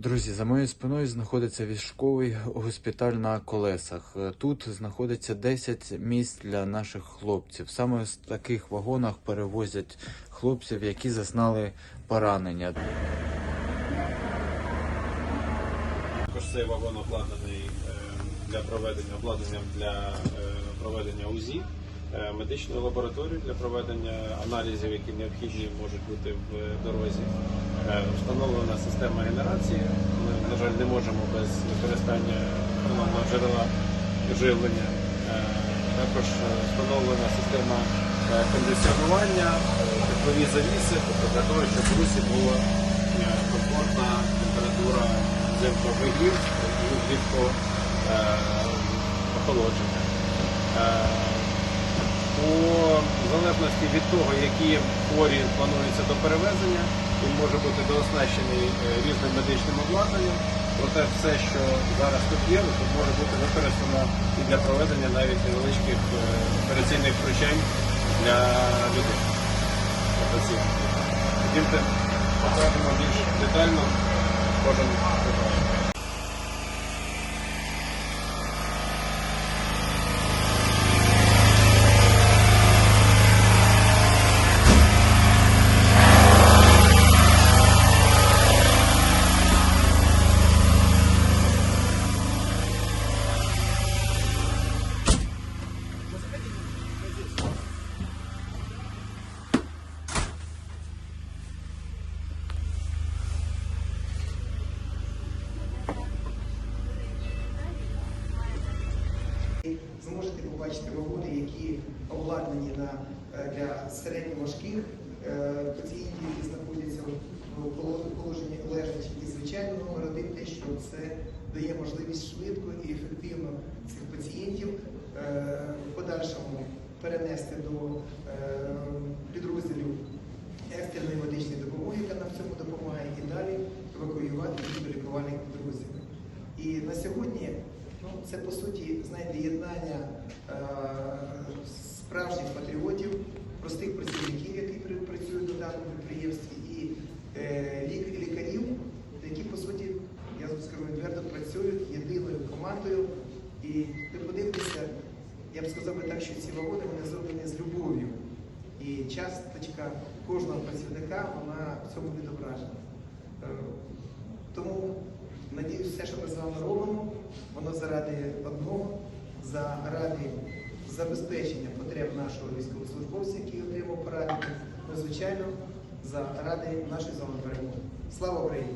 Друзі, за моєю спиною знаходиться військовий госпіталь на колесах. Тут знаходиться 10 місць для наших хлопців. Саме з таких вагонах перевозять хлопців, які зазнали поранення. Також цей вагон обладнаний е, для проведення обладнанням для е, проведення УЗІ, е, медичною лабораторією для проведення аналізів, які необхідні можуть бути в дорозі. Е, Встановлена система генерації. Ми, на жаль, не можемо без використання основного джерела живлення. Е, Також е, встановлена система е, кондиціонування, е, теплові завіси, тобто для того, щоб в русі була е, комфортна температура взимку вигрів і влітку е, охолодження. Залежності від того, які хворі плануються до перевезення, він може бути дооснащений е, різним медичним обладнанням. Проте все, що зараз тут є, тут може бути використано і для проведення навіть невеличких е, операційних втручань для людей. Ходімте, покажемо більш детально кожен препарат. Зможете побачити вагони, які обладнані на, е, для середньоважких е, пацієнтів, які знаходяться в положенні лежачі. І звичайно, номер один те, що це дає можливість швидко і ефективно цих пацієнтів е, в подальшому перенести до підрозділів екстреної медичної допомоги, яка нам в цьому допомагає, і далі евакуювати до лікувальних підрозділів. І на сьогодні ну, це по суті знаєте, єднання е, справжніх патріотів, простих працівників, які працюють на даному підприємстві, і е, лік- лікарів, які по суті, я скажу відверто, працюють єдиною командою. І ви подивитеся, я б сказав би так, що ці вагони вони зроблені з любов'ю. І часточка кожного працівника вона в цьому відображена. Е, Тому надіюсь, все, що ми з вами робимо, воно заради одного, заради забезпечення потреб нашого військовослужбовця, який отримав поранення, ну, звичайно, заради нашої з вами перемоги. Слава Україні!